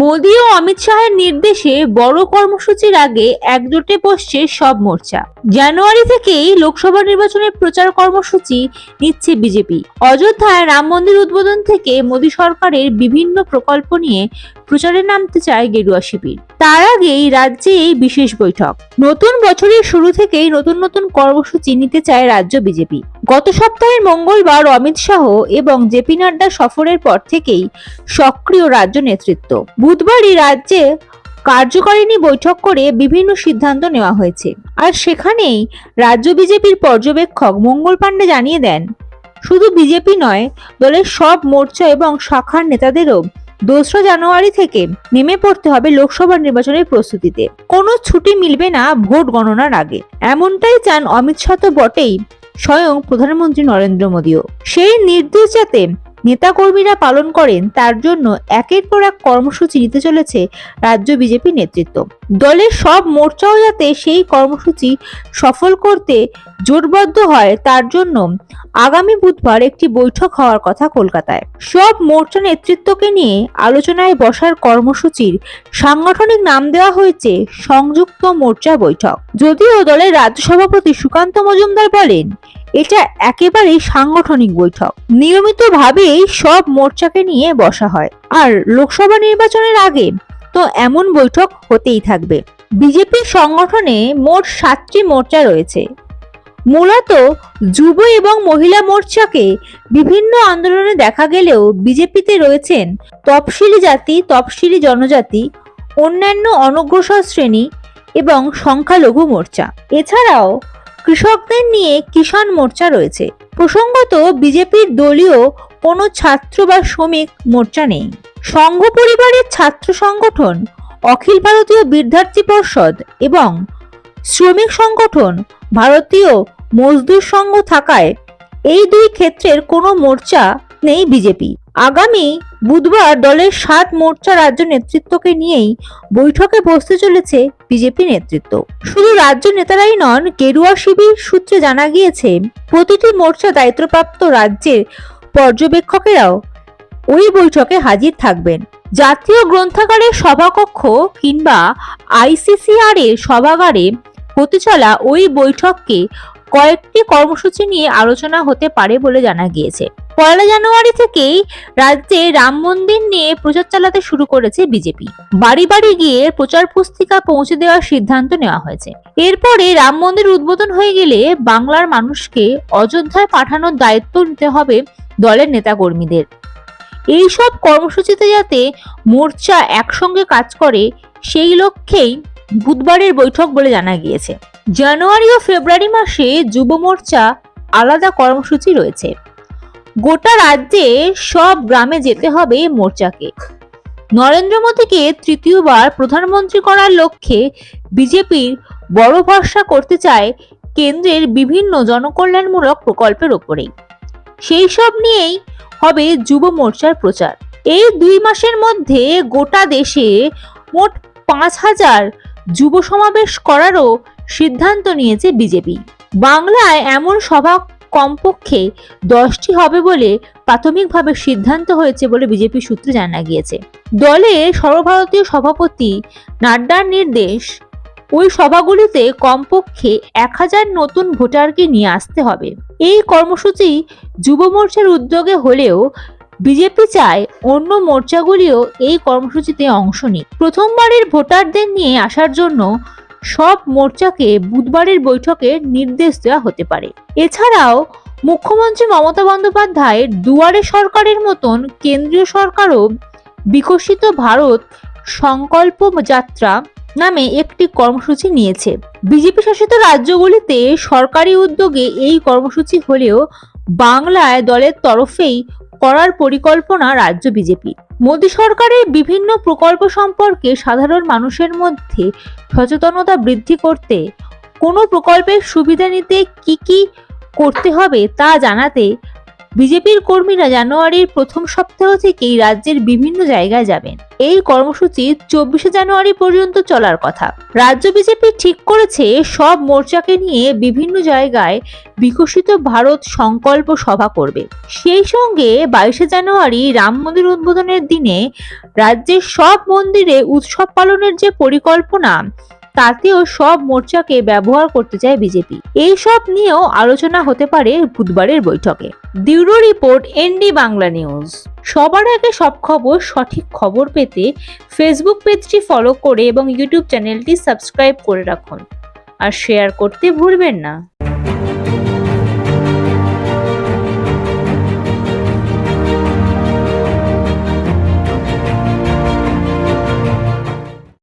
মোদী ও অমিত শাহের নির্দেশে বড় কর্মসূচির আগে একজোটে বসছে সব মোর্চা। জানুয়ারি থেকেই লোকসভা নির্বাচনের প্রচার কর্মসূচি নিচ্ছে বিজেপি। অযোধ্যায় রাম মন্দির উদ্বোধন থেকে মোদী সরকারের বিভিন্ন প্রকল্প নিয়ে প্রচারে নামতে চায় গেরুয়া শিবির। তার আগেই রাজ্যে এই বিশেষ বৈঠক। নতুন বছরের শুরু থেকেই নতুন নতুন কর্মসূচি নিতে চায় রাজ্য বিজেপি। গত সপ্তাহের মঙ্গলবার অমিত শাহ এবং জেপি নাড্ডা সফরের পর থেকেই সক্রিয় রাজ্য নেতৃত্ব। বুধবারই রাজ্যে কার্যকারিণী বৈঠক করে বিভিন্ন সিদ্ধান্ত নেওয়া হয়েছে। আর সেখানেই রাজ্য বিজেপির পর্যবেক্ষক মঙ্গল পাণ্ডে জানিয়ে দেন, শুধু বিজেপি নয়, দলের সব মোর্চা এবং শাখার নেতাদেরও দোসরা জানুয়ারি থেকে নেমে পড়তে হবে লোকসভা নির্বাচনের প্রস্তুতিতে। কোনো ছুটি মিলবে না ভোট গণনার আগে। এমনটাই চান অমিত শাহ তো বটেই, স্বয়ং প্রধানমন্ত্রী নরেন্দ্র মোদীও। সেই নির্দেশ যাতে নেতাকর্মীরা পালন করেন, তার জন্য একের পর এক কর্মসূচি নিতে চলেছে রাজ্য বিজেপি নেতৃত্ব। দলের সব মোর্চাও যাতে সেই কর্মসূচি সফল করতে জোটবদ্ধ হয়, তার জন্য আগামী বুধবার একটি বৈঠক হওয়ার কথা কলকাতায়। সব মোর্চা নেতৃত্বকে নিয়ে আলোচনায় বসার কর্মসূচির সাংগঠনিক নাম দেওয়া হয়েছে সংযুক্ত মোর্চা বৈঠক। যদিও দলের রাজ্য সভাপতি সুকান্ত মজুমদার বলেন এটা একেবারেই সাংগঠনিক বৈঠক। নিয়মিতভাবেই সব মোর্চাকে নিয়ে বসা হয়। আর লোকসভা নির্বাচনের আগে তো এমন বৈঠক হতেই থাকবে। বিজেপি সংগঠনে মোট সাতটি মোর্চা রয়েছে। মূলত যুব এবং মহিলা মোর্চাকে বিভিন্ন আন্দোলনে দেখা গেলেও বিজেপিতে রয়েছেন তপশিলি জাতি তপশিলি জনজাতি, অন্যান্য অনগ্রসর শ্রেণি এবং সংখ্যালঘু মোর্চা। এছাড়াও কৃষকদের নিয়ে কিষাণ মোর্চা রয়েছে। প্রসঙ্গত, বিজেপির দলীয় কোনো ছাত্র বা শ্রমিক মোর্চা নেই। সংঘ পরিবারের ছাত্র সংগঠন, অখিল ভারতীয় বিদ্যার্থী পর্ষদ এবং শ্রমিক সংগঠন, ভারতীয় মজদুর সংঘ থাকায় এই দুই ক্ষেত্রের কোনো মোর্চা নেই বিজেপি। আগামী বুধবার দলের সাত মোর্চা রাজ্য নেতৃত্বকে নিয়েই বৈঠকে বসতে চলেছে বিজেপি নেতৃত্ব। শুধু রাজ্য নেতারাই নন, গেরুয়া শিবির সূত্রে জানা গিয়েছে, প্রতিটি মোর্চা দায়িত্বপ্রাপ্ত রাজ্যের পর্যবেক্ষকেরাও ওই বৈঠকে হাজির থাকবেন। জাতীয় গ্রন্থাগারের সভাকক্ষ কিংবা আইসিসিআর এর সভাগারে হতে চলা ওই বৈঠককে কয়েকটি কর্মসূচি নিয়ে আলোচনা হতে পারে বলে জানা গিয়েছে। পয়লা জানুয়ারি থেকেই রাজ্যে রাম মন্দির নিয়ে প্রচার চালাতে শুরু করেছে বিজেপি। বাড়ি বাড়ি গিয়ে প্রচার পুস্তিকা পৌঁছে দেওয়ার সিদ্ধান্ত নেওয়া হয়েছে। এরপরে রাম মন্দির উদ্বোধন হয়ে গেলে বাংলার মানুষকে অযোধ্যায় পাঠানোর দায়িত্ব নিতে হবে দলের নেতাকর্মীদের। এইসব কর্মসূচিতে যাতে মোর্চা একসঙ্গে কাজ করে, সেই লক্ষ্যেই বুধবারের বৈঠক বলে জানা গিয়েছে। জানুয়ারি ও ফেব্রুয়ারি মাসে যুব মোর্চা আলাদা কর্মসূচি রয়েছে। গোটা রাজ্যে সব গ্রামে যেতে হবে মোর্চাকে। নরেন্দ্র মোদীকে তৃতীয়বার প্রধানমন্ত্রী করার লক্ষ্যে বিজেপির বড় ভরসা করতে চায় কেন্দ্রের বিভিন্ন জনকল্যাণমূলক প্রকল্পের ওপরেই। সেই সব নিয়েই হবে যুব মোর্চার প্রচার। এই দুই মাসের মধ্যে গোটা দেশে মোট পাঁচ হাজার যুব সমাবেশ করারও সিদ্ধান্ত নিয়েছে বিজেপি। বাংলায় এমন সভা কমপক্ষে দশটি হবে বলে প্রাথমিকভাবে সিদ্ধান্ত হয়েছে বলে বিজেপি সূত্রে জানা গিয়েছে। দলের সর্বভারতীয় সভাপতি নাড্ডার নির্দেশ, ওই সভাগুলিতে কমপক্ষে এক হাজার নতুন ভোটারকে নিয়ে আসতে হবে। এই কর্মসূচি যুব মোর্চার উদ্যোগে হলেও বিজেপি চায় অন্য মোর্চাগুলিও এই কর্মসূচিতে অংশ নিক। প্রথমবারের ভোটারদের নিয়ে আসার জন্য সব মোর্চাকে বুধবারের বৈঠকে নির্দেশ দেওয়া হতে পারে। এছাড়াও মুখ্যমন্ত্রী মমতা বন্দ্যোপাধ্যায়ের দুয়ারে সরকারের মতন কেন্দ্রীয় সরকারও বিকশিত ভারত সংকল্প যাত্রা নামে একটি কর্মসূচি নিয়েছে। বিজেপি শাসিত রাজ্যগুলিতে সরকারি উদ্যোগে এই কর্মসূচি হলেও বাংলায় দলের তরফেই করার পরিকল্পনা রাজ্য বিজেপি। মোদী সরকারের বিভিন্ন প্রকল্প সম্পর্কে সাধারণ মানুষের মধ্যে সচেতনতা বৃদ্ধি করতে কোনো প্রকল্পের সুবিধা নিতে কি কি করতে হবে তা জানাতে বিজেপির কর্মীরা জানুয়ারির প্রথম সপ্তাহ থেকেই রাজ্যের বিভিন্ন জায়গায় যাবেন। এই কর্মসূচি চব্বিশে জানুয়ারি পর্যন্ত চলার কথা। রাজ্য বিজেপি ঠিক করেছে সব মোর্চাকে নিয়ে বিভিন্ন জায়গায় বিকশিত ভারত সংকল্প সভা করবে। সেই সঙ্গে বাইশে জানুয়ারি রাম মন্দির উদ্বোধনের দিনে রাজ্যের সব মন্দিরে উৎসব পালনের যে পরিকল্পনা তাতেও সব মোর্চাকে ব্যবহার করতে চায় বিজেপি। এইসব নিয়েও আলোচনা হতে পারে বুধবারের বৈঠকে। Bureau report, ND Bangla news. সবার আগে সব খবর, সঠিক খবর পেতে ফেসবুক পেজটি ফলো করে এবং ইউটিউব চ্যানেলটি সাবস্ক্রাইব করে রাখুন। আর শেয়ার করতে ভুলবেন না।